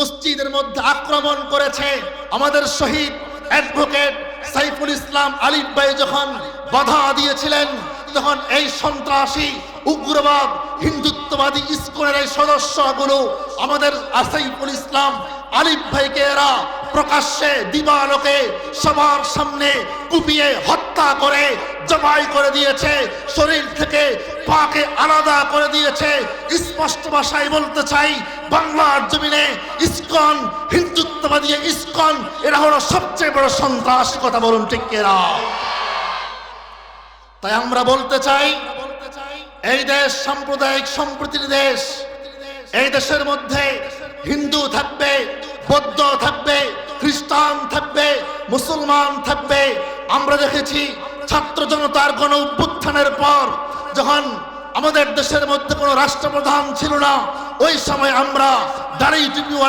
মসজিদের মধ্যে আক্রমণ করেছে আমাদের শহীদ অ্যাডভোকেট সাইফুল ইসলাম আলিফ ভাই যখন বাধা দিয়েছিলেন, তখন এই সন্ত্রাসী, উগ্রবাদ, হিন্দুত্ববাদী ইস্কনের এই সদস্যগুলো আমাদের সাইফুল ইসলাম আলিফ ভাইকে এরা প্রকাশ্যে দিবালোকে সবার সামনে কুপিয়ে হত্যা করে, জবাই করে দিয়েছে। শরীর থেকে পাকে আলাদা করে দিয়েছে। স্পষ্ট ভাষায় বলতে চাই, বাংলার জমিনে ইস্কন, হিন্দুত্ববাদী ইস্কন, এরা হলো সবচেয়ে বড় সন্ত্রাস, কথা বলুন ঠিক এরা তাই আমরা বলতে চাই, এই দেশ সাম্প্রদায়িক সম্প্রীতির দেশ। এই দেশের মধ্যে হিন্দু থাকবে, বৌদ্ধ থাকবে, খ্রিস্টান থাকবে, মুসলমান থাকবে। আমরা দেখেছি ছাত্র জনতার গণ উত্থানের পর যখন আমাদের দেশের মধ্যে কোনো রাষ্ট্রপ্রধান ছিল না ওই সময় আমরা দাঁড়িয়ে টুপিওয়ালা